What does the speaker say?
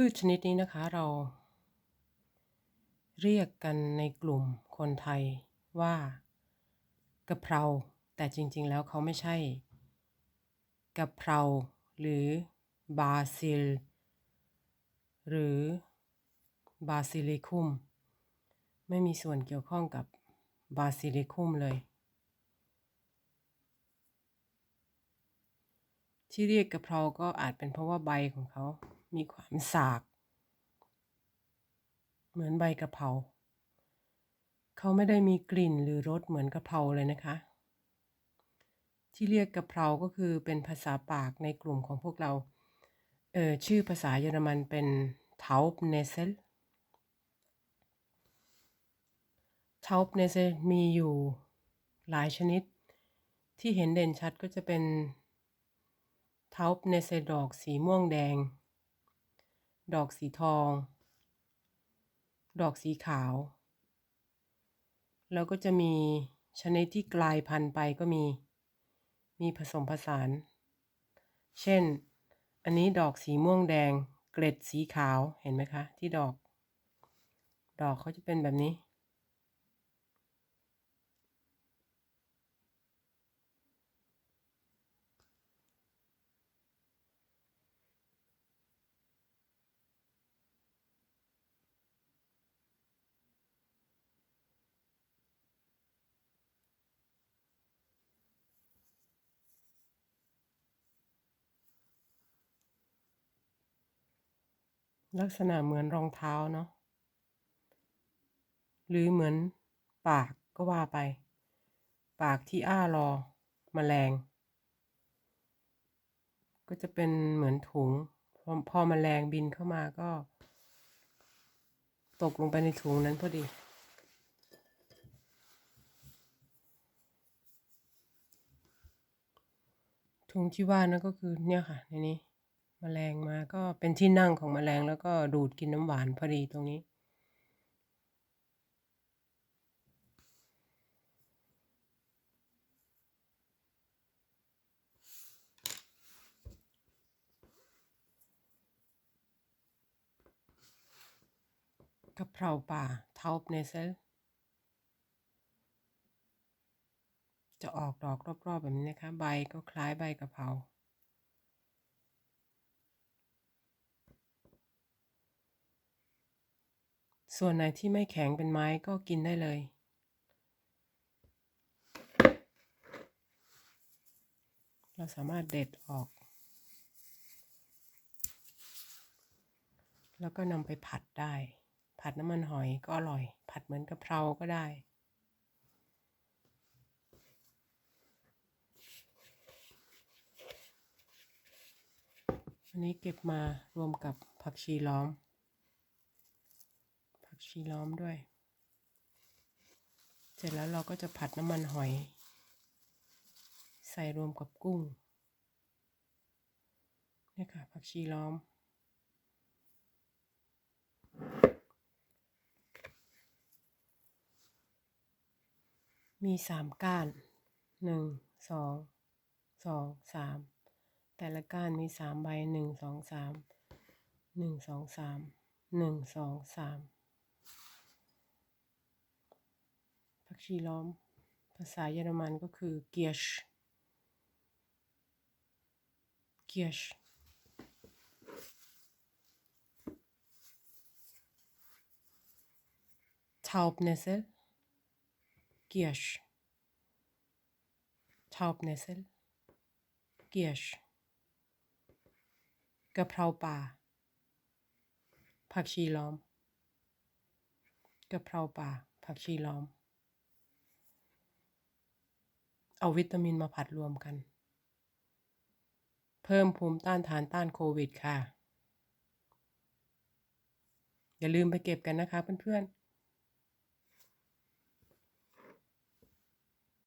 พืชชนิดนี้นะคะเรา เรียกกันในกลุ่มคนไทยว่ากะเพรา แต่จริงๆแล้วเขาไม่ใช่กะเพรา หรือบาซิล หรือบาซิลิคุม ไม่มีส่วนเกี่ยวข้องกับบาซิลิคุมเลย ที่เรียกกะเพราก็อาจเป็นเพราะว่าใบของเขา มีความสาก เหมือนใบกะเพราเขาไม่ได้มีกลิ่นหรือรสเหมือนกะเพราเลยนะคะ ที่เรียกกะเพราก็คือเป็นภาษาปากในกลุ่มของพวกเราเออชื่อภาษาเยอรมันเป็น Taubnessel Taubnessel มีอยู่หลายชนิด ที่เห็นเด่นชัดก็จะเป็น Taubnessel ดอกสีม่วงแดง ดอกสีทอง ดอกสีขาว แล้วก็จะมีชนิดที่กลายพันธุ์ไปก็มี มีผสมผสาน เช่น อันนี้ดอกสีม่วงแดง เกล็ดสีขาว เห็นไหมคะ ที่ดอก ดอกเขาจะเป็นแบบนี้ ลักษณะเหมือนรองเท้าเนาะ หรือเหมือนปากก็ว่าไป ปากที่อ้ารอมแมลง ก็จะเป็นเหมือนถุง พอพอมแมลงบินเข้ามาก็ ตกลงไปในถุงนั้นพอดี ถุงที่ว่านั่นก็คือเนี่ยค่ะในนี้ แมลงมาก็เป็นที่นั่งของแมลงแล้วก็ดูดกินน้ำหวานพอดีตรงนี้ กะเพราป่าทาบเนเซลจะออกดอกรอบๆแบบนี้นะคะ ใบก็คล้ายใบกะเพรา ส่วนไหนที่ไม่แข็งเป็นไม้ก็กินได้เลย เราสามารถเด็ดออก แล้วก็นำไปผัดได้ ผัดน้ำมันหอยก็อร่อย ผัดเหมือนกะเพราก็ได้อันนี้เก็บมารวมกับผักชีล้อม กชีล้อมด้วย เสร็จแล้วเราก็จะผัดน้ำมันหอย ใส่รวมกับกุ้งนี่ค่ะผักชีล้อม มีสามก้านหนึ่งสองสองสามแต่ละก้านมีสามใบหนึ่งสองสามหนึ่งสองสามหนึ่งสองสาม ผัก ชีล้อม ภาษาเยอรมันก็คือเกียชเกียช Taubnessel Giersch Taubnessel Giersch กะเพราป่า ผักชีล้อมกะเพราป่าผักชีล้อม เอาวิตามินมาผัดรวมกัน เพิ่มภูมิต้านทานต้านโควิดค่ะ อย่าลืมไปเก็บกันนะคะเพื่อนๆ